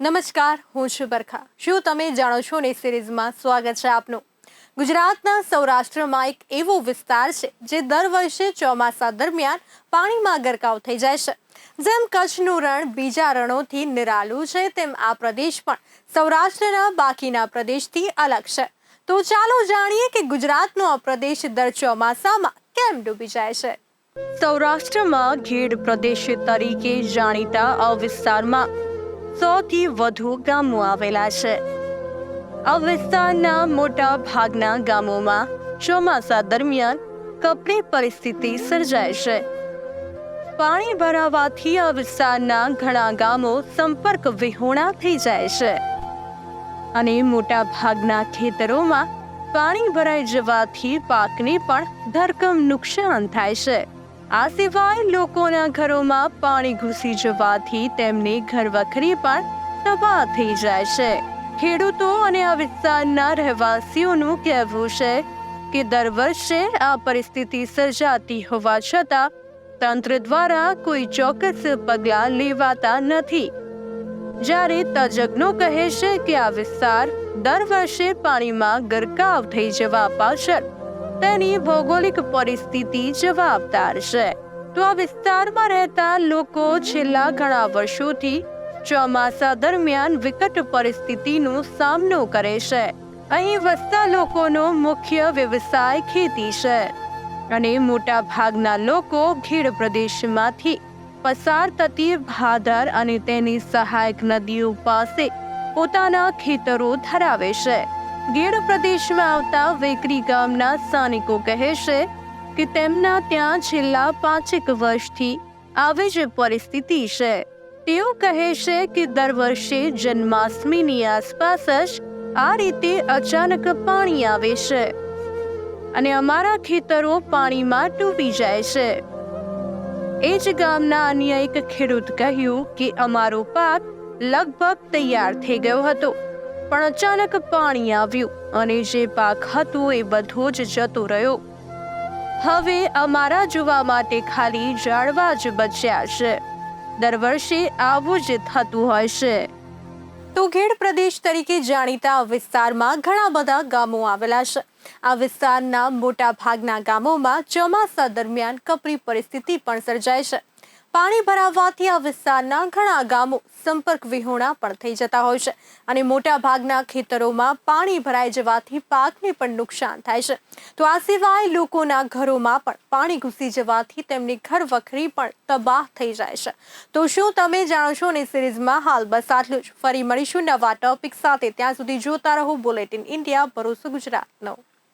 નમસ્કાર, હું છું બરખા. શું તમે જાણો છો ને સિરીઝમાં સ્વાગત છે આપનું? ગુજરાતના સૌરાષ્ટ્રમાં એક એવો વિસ્તાર છે જે દર વર્ષે ચોમાસા દરમિયાન પાણીમાં ગરકાવ થઈ જાય છે. જેમ કચ્છનું રણ બીજા રણોથી નિરાલું છે, તેમ આ પ્રદેશ પણ સૌરાષ્ટ્રના બાકીના પ્રદેશથી અલગ છે. તો ચાલો જાણીએ કે ગુજરાતનો આ પ્રદેશ દર ચોમાસામાં કેમ ડૂબી જાય છે. સૌરાષ્ટ્રમાં ઘેડ પ્રદેશ તરીકે જાણીતા આ વિસ્તારમાં સૌથી વધુ ગામો આવેલા છે. આ વિસ્તારના મોટા ભાગના ગામોમાં ચોમાસા દરમિયાન કપરી પરિસ્થિતિ સર્જાય છે. પાણી ભરાવાથી આ વિસ્તારના ઘણા ગામો સંપર્ક વિહોણા થઈ જાય છે. અને મોટા ભાગના ખેતરોમાં પાણી ભરાઈ જવાથી પાકને પણ ધરકમ નુકસાન થાય છે. આ સિવાય લોકોના ઘરોમાં પાણી ઘૂસી જવાથી તેમની ઘરવખરી પણ તબાહ થઈ જાય છે. ખેડૂતો અને આ વિસ્તારના રહેવાસીઓનું કહેવું છે કે દર વર્ષે આ પરિસ્થિતિ સર્જાતી હોવા છતાં તંત્ર દ્વારા કોઈ ચોક્કસ પગલાં લેવાતા નથી. જ્યારે તજજ્ઞો કહે છે કે આ વિસ્તાર દર વર્ષે પાણીમાં ગરકાવ થઈ જવા પાછળ તેની ભૌગોલિક પરિસ્થિતિ જવાબદાર છે. તો આ વિસ્તારમાં રહેતા લોકો છેલ્લા ઘણા વર્ષોથી ચોમાસા દરમિયાન વિકટ પરિસ્થિતિનો સામનો કરે છે. અહીં વસતા લોકોનો મુખ્ય વ્યવસાય ખેતી છે. અને મોટા ભાગના લોકો ખીણ પ્રદેશમાંથી પસાર થતી ભાદર અને તેની સહાયક નદીઓ પાસે પોતાના ખેતરો ધરાવે છે. ગીર પ્રદેશમાં આવતા વેકરી ગામના સ્થાનિકો કહે છે કે તેમના ત્યાં છેલ્લા પાંચેક વર્ષથી આવી જ પરિસ્થિતિ છે. તેઓ કહે છે કે દર વર્ષે જન્માષ્ટમીની આસપાસ જ આ રીતે અચાનક પાણી આવે છે અને અમારા ખેતરો પાણીમાં ડૂબી જાય છે. એ જ ગામના અન્ય એક ખેડૂત કહ્યું કે અમારો પાક લગભગ તૈયાર થઈ ગયો હતો. પણ અચાનક પાણી આવ્યું અને જે પાક હતું એ બધો જ જતો રહ્યો. હવે અમારા જોવા માટે ખાલી ઝાડવા જ બચ્યા છે. દર વર્ષે આવું જ થતું હોય છે. તો ખેડ પ્રદેશ તરીકે જાણીતા વિસ્તારમાં ઘણા બધા ગામો આવેલા છે. આ વિસ્તારના મોટા ભાગના ગામોમાં ચોમાસા દરમિયાન કપરી પરિસ્થિતિ પણ સર્જાય છે. પાણી ભરાવવાથી આ વિસ્તારના ઘણા ગામો સંપર્ક વિહોણા પણ થઈ જતા હોય છે અને મોટા ભાગના ખેતરોમાં પાણી ભરાઈ જવાથી પાકને પણ નુકસાન થાય છે. તો આ સિવાય લોકોના ઘરોમાં પણ પાણી ઘૂસી જવાથી તેમની ઘર વખરી પણ તબાહ થઈ જાય છે. તો શું તમે જાણો છો ને સિરીઝમાં હાલ બસ આટલું જ. ફરી મળીશું નવા ટોપિક સાથે. ત્યાં સુધી જોતા રહો બુલેટિન ઇન્ડિયા ભરોસો ગુજરાતનો.